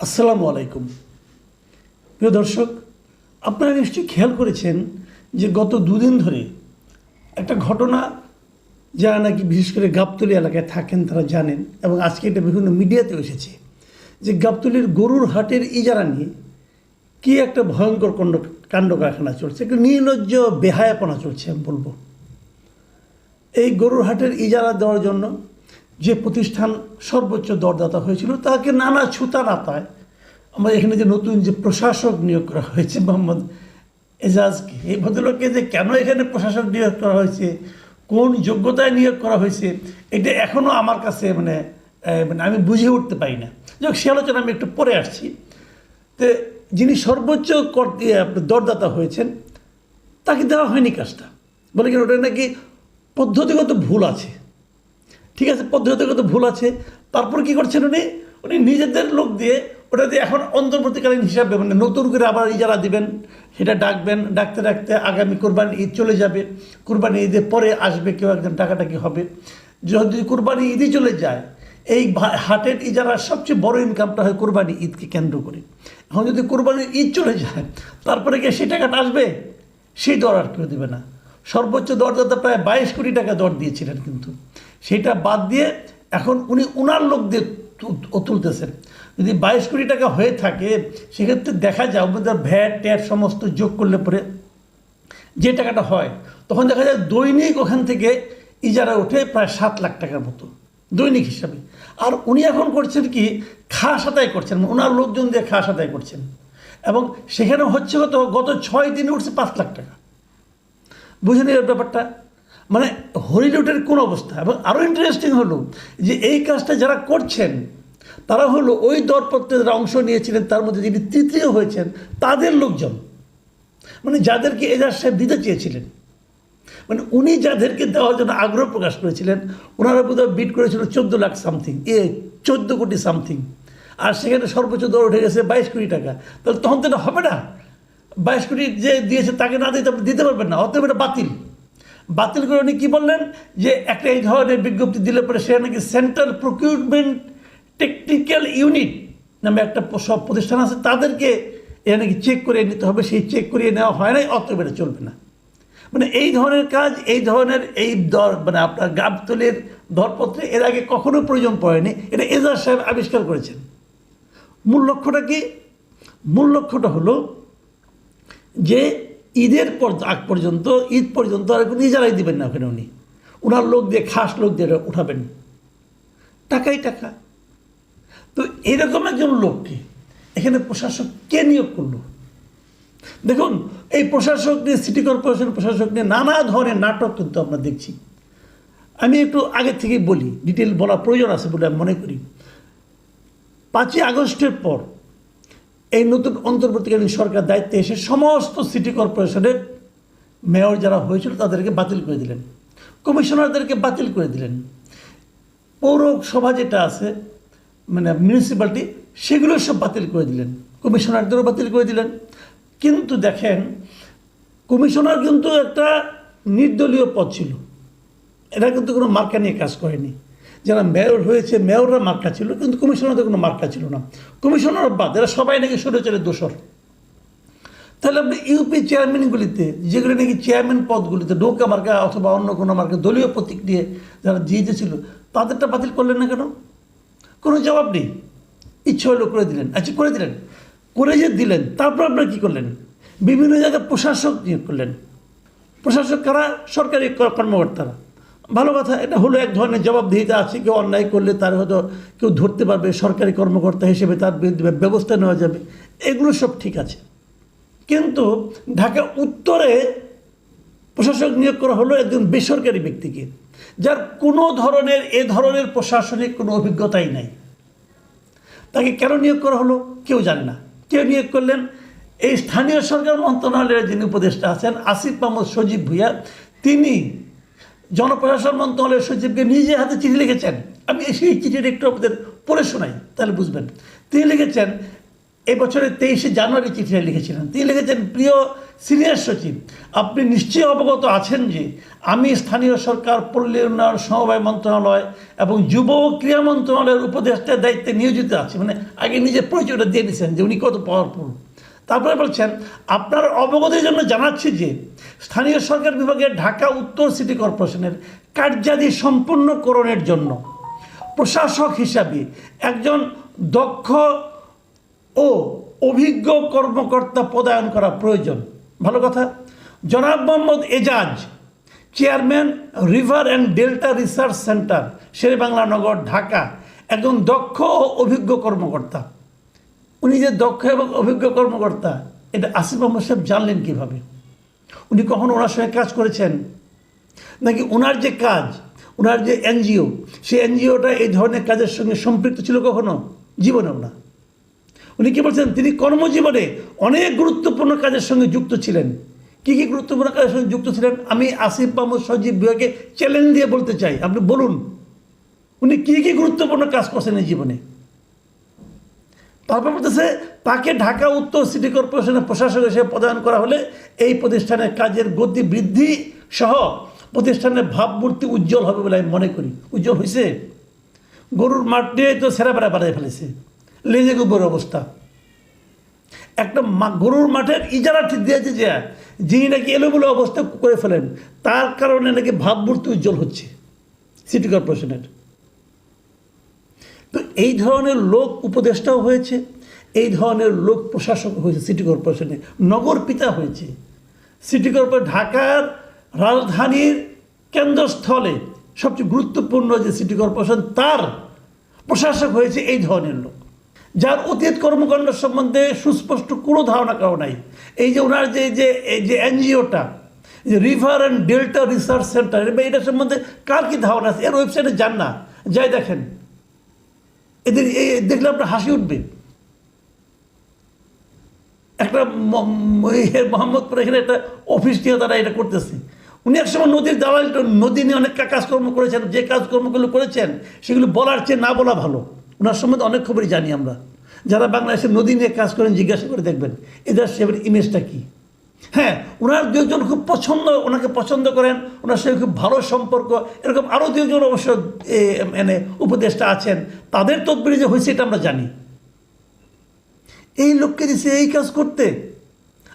আসসালামু আলাইকুম। প্রিয় দর্শক, আপনারা নিশ্চয়ই খেয়াল করেছেন যে গত দুদিন ধরে একটা ঘটনা যারা নাকি বিশেষ করে গাবতলি এলাকায় থাকেন তারা জানেন এবং আজকে এটা বিভিন্ন মিডিয়াতেও এসেছে যে গাবতলির গরুর হাটের ইজারা নিয়ে কি একটা ভয়ঙ্কর কণ্ড কাণ্ড কারখানা চলছে, একটা নির্লজ্জ বেহায়াপনা চলছে, আমি বলব। এই গরুর হাটের ইজারা দেওয়ার জন্য যে প্রতিষ্ঠান সর্বোচ্চ দরদাতা হয়েছিল, তাকে নানা ছুতা নাতায় আমার এখানে যে নতুন যে প্রশাসক নিয়োগ করা হয়েছে, মোহাম্মদ এজাজকে, এই ভদ্রলোককে যে কেন এখানে প্রশাসক নিয়োগ করা হয়েছে, কোন যোগ্যতায় নিয়োগ করা হয়েছে, এটা এখনও আমার কাছে মানে মানে আমি বুঝে উঠতে পারি না। যাক, সে আলোচনা আমি একটু পরে আসছি। তো, যিনি সর্বোচ্চ কর দরদাতা হয়েছেন, তাকে দেওয়া হয়নি কাজটা। বলে কি ওটা নাকি পদ্ধতিগত ভুল আছে? ঠিক আছে, পদ্ধতিগত ভুল আছে। তারপর কি করছেন উনি? উনি নিজেদের লোক দিয়ে ওটা দিয়ে এখন অন্তর্বর্তীকালীন হিসাবে মানে নতুন করে আবার ইজারা দিবেন, সেটা ডাকবেন, ডাকতে ডাকতে আগামী কোরবানি ঈদ চলে যাবে। কোরবানি ঈদের পরে আসবে, কেউ একজন টাকাটা কি হবে। যদি কোরবানি ঈদই চলে যায়, এই হাটের ইজারার সবচেয়ে বড় ইনকামটা হয় কোরবানি ঈদকে কেন্দ্র করে। এখন যদি কোরবানির ঈদ চলে যায়, তারপরে গিয়ে সেই টাকাটা আসবে? সেই দর আর কেউ দেবে না। সর্বোচ্চ দরদাতা প্রায় বাইশ কোটি টাকা দর দিয়েছিলেন কিন্তু। সেটা বাদ দিয়ে এখন উনি উনার লোক দিয়ে তুলতেছেন। যদি বাইশ কোটি টাকা হয়ে থাকে, সেক্ষেত্রে দেখা যায় আমাদের ভ্যাট, ট্যাট সমস্ত যোগ করলে পরে যে টাকাটা হয়, তখন দেখা যায় দৈনিক ওখান থেকে ইজারা ওঠে প্রায় সাত লাখ টাকার মতো, দৈনিক হিসাবে। আর উনি এখন করছেন কি, খাস আদায় করছেন ওনার লোকজন দিয়ে খাস আদায় করছেন। এবং সেখানে হচ্ছে কত, গত ছয় দিনে উঠছে পাঁচ লাখ টাকা। বুঝে এই ব্যাপারটা? মানে হরিলুটের কোন অবস্থা? এবং আরও ইন্টারেস্টিং হলো যে এই কাজটা যারা করছেন, তারা হলো ওই দরপত্রে যারা অংশ নিয়েছিলেন, তার মধ্যে যিনি তৃতীয় হয়েছেন, তাদের লোকজন। মানে যাদেরকে এজাজ সাহেব দিতে চেয়েছিলেন। মানে উনি যাদেরকে দেওয়ার জন্য আগ্রহ প্রকাশ করেছিলেন, ওনারা বোধহয় বিট করেছিল চোদ্দ লাখ সামথিং এ চোদ্দ কোটি সামথিং আর সেখানে সর্বোচ্চ দর উঠে গেছে বাইশ কোটি টাকা। তাহলে তখন তো এটা হবে না। বাইশ কোটি যে দিয়েছে তাকে না দিতে দিতে পারবেন না, অতএব এটা বাতিল। বাতিল করে উনি কী বললেন? যে একটা এই ধরনের বিজ্ঞপ্তি দিলে পরে সে নাকি সেন্ট্রাল প্রকিউরমেন্ট টেকনিক্যাল ইউনিট নামে একটা সব প্রতিষ্ঠান আছে, তাদেরকে এ নাকি চেক করে নিতে হবে, সেই চেক করিয়ে নেওয়া হয় নাই, অতএব এটা চলবে না। মানে এই ধরনের কাজ, এই ধরনের এই দর মানে আপনার গাবতলের দরপত্রে এর আগে কখনো প্রয়োজন পড়েনি, এটা এজাজ সাহেব আবিষ্কার করেছেন। মূল লক্ষ্যটা কি? মূল লক্ষ্যটা হলো যে ঈদের পর, আগ পর্যন্ত, ঈদ পর্যন্ত আর নিজেরাই দিবেন না ওখানে উনি। ওনার লোক দিয়ে, খাস লোক দিয়ে উঠাবেন। টাকাই টাকা। তো এরকম একজন লোককে এখানে প্রশাসক কে নিয়োগ করল? দেখুন, এই প্রশাসক নিয়ে, সিটি কর্পোরেশন প্রশাসক নিয়ে নানা ধরনের নাটক কিন্তু আমরা দেখছি। আমি একটু আগে থেকেই বলি, ডিটেল বলা প্রয়োজন আছে বলে আমি মনে করি। পাঁচই আগস্টের পর এই নতুন অন্তর্বর্তীকালীন সরকার দায়িত্বে এসে সমস্ত সিটি কর্পোরেশনের মেয়র যারা হয়েছিল তাদেরকে বাতিল করে দিলেন। কমিশনারদেরকে বাতিল করে দিলেন। পৌরসভা যেটা আছে মানে মিউনিসিপ্যালিটি সেগুলো সব বাতিল করে দিলেন। কমিশনারদেরও বাতিল করে দিলেন। কিন্তু দেখেন, কমিশনার কিন্তু একটা নির্দলীয় পদ ছিল। এরা কিন্তু কোনো মার্কা নিয়ে কাজ করেনি। যারা মেয়র হয়েছে, মেয়ররা মার্কা ছিল, কিন্তু কমিশনারদের কোনো মার্কা ছিল না। কমিশনার বাদ, এরা সবাই নাকি সরেচলে দোষর তাহলে আপনি ইউপি চেয়ারম্যানগুলিতে, যেগুলি নাকি চেয়ারম্যান পদগুলিতে, নৌকা মার্কা অথবা অন্য কোনো মার্কা, দলীয় প্রতীক নিয়ে যারা জিতেছিল তাদেরটা বাতিল করলেন না কেন? কোনো জবাব নেই। ইচ্ছে হলো করে দিলেন। আচ্ছা করে দিলেন। করে যে দিলেন, তারপর আপনারা কী করলেন? বিভিন্ন জায়গায় প্রশাসক নিয়োগ করলেন। প্রশাসক কারা? সরকারি কর্মকর্তারা। ভালো কথা, এটা হলো এক ধরনের জবাবদিহিতা আছে, কেউ অন্যায় করলে তার হয়তো কেউ ধরতে পারবে, সরকারি কর্মকর্তা হিসেবে তার বিরুদ্ধে ব্যবস্থা নেওয়া যাবে। এগুলো সব ঠিক আছে। কিন্তু ঢাকা উত্তরে প্রশাসক নিয়োগ করা হলো একজন বেসরকারি ব্যক্তিকে, যার কোনো ধরনের, এ ধরনের প্রশাসনিক কোনো অভিজ্ঞতাই নাই। তাকে কেন নিয়োগ করা হলো কেউ জানে না। কেউ নিয়োগ করলেন? এই স্থানীয় সরকার মন্ত্রণালয়ের যিনি উপদেষ্টা আছেন, আসিফ মাহমুদ সজীব ভুইয়া। তিনি জনপ্রশাসন মন্ত্রণালয়ের সচিবকে নিজে হাতে চিঠি লিখেছেন। আমি সেই চিঠিটা একটু আপনাদের পড়ে শোনাই, তাহলে বুঝবেন। তিনি লিখেছেন এই বছরের তেইশে জানুয়ারি চিঠিটা লিখেছিলেন। তিনি লিখেছেন, প্রিয় সিনিয়র সচিব, আপনি নিশ্চয়ই অবগত আছেন যে আমি স্থানীয় সরকার পল্লী উন্নয়ন সমবায় মন্ত্রণালয় এবং যুব ক্রীড়া মন্ত্রণালয়ের উপদেষ্টার দায়িত্বে নিয়োজিত আছি। মানে আগে নিজের পরিচয়টা দিয়ে দিয়েছেন যে উনি কত পাওয়ারফুল তারপরে বলছেন, আপনার অবগতির জন্য জানাচ্ছি যে স্থানীয় সরকার বিভাগের ঢাকা উত্তর সিটি কর্পোরেশনের কার্যাদি সম্পূর্ণকরণের জন্য প্রশাসক হিসাবে একজন দক্ষ ও অভিজ্ঞ কর্মকর্তা পদায়ন করা প্রয়োজন। ভালো কথা। জনাব Mohammad Ejaz, chairman river and delta research centre, Sher-e-Bangla Nagar, Dhaka, একজন দক্ষ ও অভিজ্ঞ কর্মকর্তা। উনি যে দক্ষ এবং অভিজ্ঞ কর্মকর্তা, এটা আসিফ আহমদ সাহেব জানলেন কীভাবে? উনি কখন ওনার সঙ্গে কাজ করেছেন? নাকি ওনার যে কাজ, ওনার যে এনজিও, সেই এনজিওটা এই ধরনের কাজের সঙ্গে সম্পৃক্ত ছিল কখনো? জীবনেও না। উনি কী বলছেন, তিনি কর্মজীবনে অনেক গুরুত্বপূর্ণ কাজের সঙ্গে যুক্ত ছিলেন। কি কি গুরুত্বপূর্ণ কাজের সঙ্গে যুক্ত ছিলেন? আমি আসিফ মাহমুদ সজীব বিভাগে চ্যালেঞ্জ দিয়ে বলতে চাই, আপনি বলুন। উনি কি কি গুরুত্বপূর্ণ কাজ করছেন এই জীবনে? তারপর বলতেছে, তাকে ঢাকা উত্তর সিটি কর্পোরেশনের প্রশাসক হিসেবে প্রদান করা হলে এই প্রতিষ্ঠানের কাজের গতি বৃদ্ধি সহ প্রতিষ্ঠানের ভাবমূর্তি উজ্জ্বল হবে বলে আমি মনে করি। উজ্জ্বল হয়েছে গরুর মাঠ তো সেরা বেড়া বাড়াই ফেলেছে। লেজে গোবর অবস্থা। একটা মা- গরুর মাঠের ইজারা ঠিক দিয়েছে যে, যিনি নাকি এলোমেলো অবস্থা করে ফেলেন, তার কারণে নাকি ভাবমূর্তি উজ্জ্বল হচ্ছে সিটি কর্পোরেশনের। তো এই ধরনের লোক উপদেষ্টাও হয়েছে, এই ধরনের লোক প্রশাসক হয়েছে সিটি কর্পোরেশনে নগর পিতা হয়েছে। সিটি কর্পোরেশন ঢাকার রাজধানীর কেন্দ্রস্থলে সবচেয়ে গুরুত্বপূর্ণ যে সিটি কর্পোরেশন তার প্রশাসক হয়েছে এই ধরনের লোক। যার অতীত কর্মকাণ্ড সম্বন্ধে সুস্পষ্ট কোনো ধারণা কারও নাই। এই যে ওনার যে যে, এই যে এনজিওটা যে river and delta research centre এটা সম্বন্ধে কার কি ধারণা আছে? এর ওয়েবসাইটে যান না। যাই দেখেন। এদের দেখলে আপনার হাসি উঠবে। একটা মোহাম্মদপুর এখানে একটা অফিস নিয়ে তারা এটা করতেছে। উনি একসময় নদীর দালাল নদী নিয়ে অনেক কাজকর্ম করেছেন, যে কাজকর্মগুলো করেছেন, সেগুলো বলার চেয়ে না বলা ভালো। ওনার সম্বন্ধে অনেক খবরই জানি আমরা। যারা বাংলাদেশের নদী নিয়ে কাজ করেন, জিজ্ঞাসা করে দেখবেন। এদের সেবার ইমেজটা কী? হ্যাঁ ওনার দুজন খুব পছন্দ, ওনাকে পছন্দ করেন, ওনার সঙ্গে খুব ভালো সম্পর্ক। এরকম আরও দুজন অবশ্য মানে উপদেষ্টা আছেন। তাদের তদবিরে যে হয়েছে এটা আমরা জানি। এই লোককে দিছে এই কাজ করতে।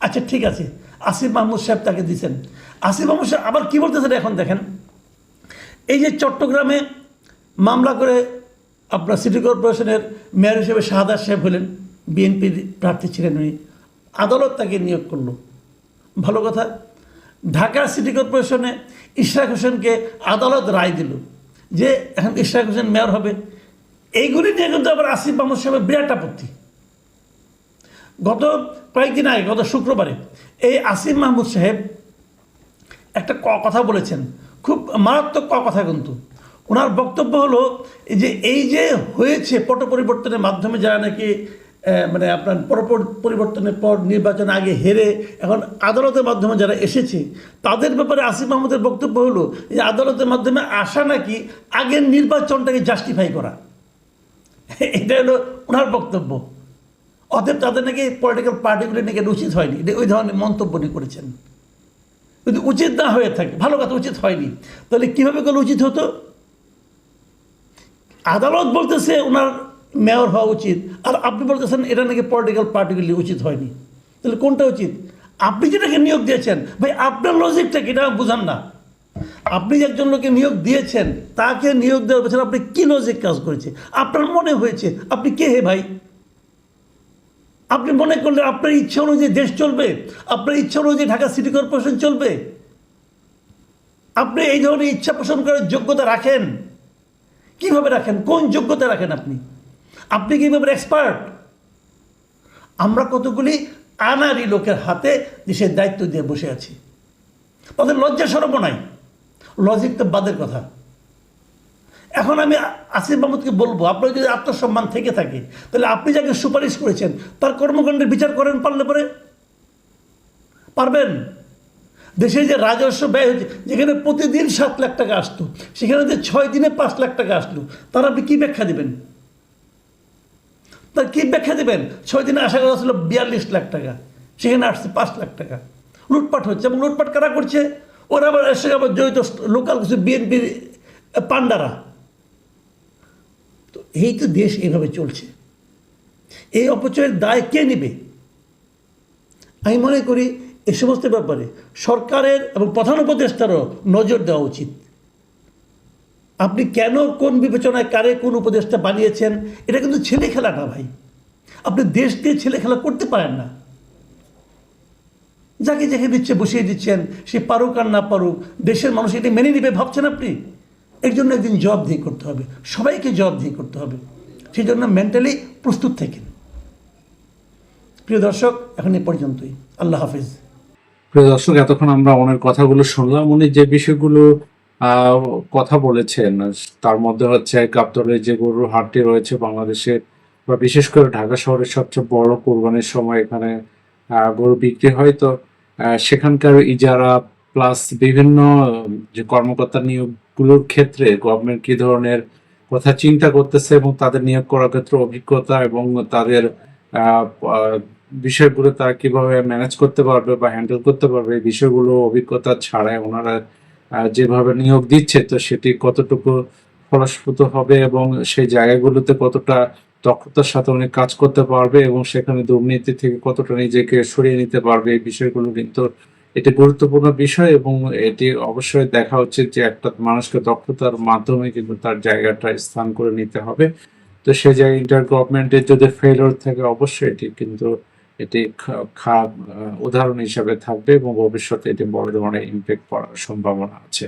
আচ্ছা ঠিক আছে। আসিফ মাহমুদ সাহেব তাকে দিছেন। আসিফ মাহমুদ সাহেব আবার কী বলতেছেন এখন দেখেন? এই যে চট্টগ্রামে মামলা করে আপনার সিটি কর্পোরেশনের মেয়র হিসেবে শাহাদার সাহেব হলেন, বিএনপির প্রার্থী ছিলেন উনি। আদালত তাকে নিয়োগ করল। ভালো কথা। ঢাকা সিটি কর্পোরেশনে ইশরাক হোসেনকে আদালত রায় দিল যে এখন ইশরাক হোসেন মেয়র হবে। এইগুলি নিয়ে কিন্তু আবার আসিফ মাহমুদ সাহেবের বিরাট আপত্তি। গত কয়েকদিন আগে, গত শুক্রবারে এই আসিফ মাহমুদ সাহেব একটা ক- কথা বলেছেন। খুব মারাত্মক কথা কিন্তু। ওনার বক্তব্য হলো যে এই যে হয়েছে পট পরিবর্তনের মাধ্যমে যারা নাকি মানে আপনার পর পর- পরিবর্তনের পর নির্বাচন আগে হেরে এখন আদালতের মাধ্যমে যারা এসেছে, তাদের ব্যাপারে আসিফ মাহমুদের বক্তব্য হলো যে আদালতের মাধ্যমে আসা নাকি আগের নির্বাচনটাকে জাস্টিফাই করা। এটা হলো ওনার বক্তব্য। অতএব তাদের নাকি পলিটিক্যাল পার্টিগুলি নাকি উচিত হয়নি। এটা ওই ধরনের মন্তব্য নিয়ে করেছেন। যদি উচিত না হয়ে থাকে, ভালো কথা, উচিত হয়নি, তাহলে কীভাবে করলে উচিত হতো? আদালত বলতেছে ওনার মেয়র হওয়া উচিত। আর আপনি বলতেছেন এটা নাকি পলিটিক্যাল পার্টিগুলি উচিত হয়নি। তাহলে কোনটা উচিত? আপনি যেটাকে নিয়োগ দিয়েছেন, ভাই আপনার লজিকটা কি? এটা বুঝান না। আপনি একজন লোকে নিয়োগ দিয়েছেন, তাকে নিয়োগ দেওয়ার পেছনে আপনি কী লজিক কাজ করেছে? আপনার মনে হয়েছে? আপনি কে হে ভাই? আপনি মনে করলেন আপনার ইচ্ছা অনুযায়ী দেশ চলবে? আপনার ইচ্ছা অনুযায়ী ঢাকা সিটি কর্পোরেশন চলবে? আপনি এই ধরনের ইচ্ছা পোষণ করার যোগ্যতা রাখেন? কীভাবে রাখেন? কোন যোগ্যতা রাখেন আপনি? আপনি কি ব্যাপারে এক্সপার্ট আমরা কতগুলি আনারি লোকের হাতে দেশের দায়িত্ব দিয়ে বসে আছি। তাদের লজ্জা সরব নাই। লজিক তো বাদের কথা। এখন আমি আসিফ মাহমুদকে বলব, আপনার যদি আত্মসম্মান থেকে থাকে, তাহলে আপনি যাকে সুপারিশ করেছেন, তার কর্মকাণ্ডের বিচার করেন পারলে পরে। পারবেন? দেশে যে রাজস্ব ব্যয় হচ্ছে, যেখানে প্রতিদিন সাত লাখ টাকা আসতো, সেখানে যে ছয় দিনে পাঁচ লাখ টাকা আসলো, তার আপনি কী ব্যাখ্যা দেবেন? তার কি ব্যাখ্যা দেবেন? ছয় দিনে আশা করা ছিল বিয়াল্লিশ লাখ টাকা। সেখানে আসছে পাঁচ লাখ টাকা। লুটপাট হচ্ছে। এবং লুটপাট কারা করছে? ওরা আবার এসে আবার জড়িত লোকাল কিছু বিএনপির পান্ডারা তো এই তো দেশ এইভাবে চলছে। এই অপচয়ের দায় কে নেবে? আমি মনে করি এ সমস্ত ব্যাপারে সরকারের এবং প্রধান উপদেষ্টারও নজর দেওয়া উচিত। আপনি কেন কোন বিবেচনায় কারে কোন উপদেষ্টা বানিয়েছেন? এটা কিন্তু ছেলে খেলা না ভাই। আপনি দেশ দিয়ে ছেলে খেলা করতে পারেন না। যাকে যাকে দিচ্ছে বসিয়ে দিচ্ছেন, সে পারুক আর না পারুক, দেশের মানুষ এটা মেনে নেবে, ভাবছেন আপনি? এর জন্য একদিন জবাবদিহি করতে হবে। সবাইকে জবাবদিহি করতে হবে। সেই জন্য মেন্টালি প্রস্তুত থাকেন। প্রিয় দর্শক, এখন এ পর্যন্তই। আল্লাহ হাফিজ। প্রিয় দর্শক, এতক্ষণ আমরা ওনার কথাগুলো শুনলাম। উনি যে বিষয়গুলো কথা বলেছেন। তার মধ্যে হচ্ছে গাবতলের যে গরুর হাটটি রয়েছে বাংলাদেশে, বা বিশেষ করে ঢাকা শহরের সবচেয়ে বড় কোরবানির সময় এখানে গরু বিক্রি হয়। তো সেখানকার ইজারা প্লাস বিভিন্ন, যে কর্মকর্তা নিয়োগগুলোর ক্ষেত্রে গভর্নমেন্ট কি ধরনের কথা চিন্তা করতেছে এবং তাদের নিয়োগ করার ক্ষেত্রে অভিজ্ঞতা এবং তাদের বিষয়গুলো তারা কীভাবে ম্যানেজ করতে পারবে বা হ্যান্ডেল করতে পারবে, এই বিষয়গুলো অভিজ্ঞতা ছাড়াই ওনারা যেভাবে নিয়োগ দিচ্ছে, তো সেটি কতটুকু ফলস্ফূর্ত হবে এবং সেই জায়গাগুলোতে কতটা দক্ষতার সাথে উনি কাজ করতে পারবে এবং সেখানে দুর্নীতি থেকে কতটা নিজেকে সরিয়ে নিতে পারবে, এই বিষয়গুলো কিন্তু এটি গুরুত্বপূর্ণ বিষয় এবং এটি অবশ্যই দেখা উচিত যে একটা মানুষকে দক্ষতার মাধ্যমে কিন্তু তার জায়গাটা স্থান করে নিতে হবে। তো সেই জায়গায় ইন্টার গভর্নমেন্টের যদি ফেলোর থাকে, অবশ্যই এটি কিন্তু এটি খারাপ উদাহরণ হিসাবে থাকবে এবং ভবিষ্যতে এটি বড় ধরনের ইম্প্যাক্ট পড়ার সম্ভাবনা আছে।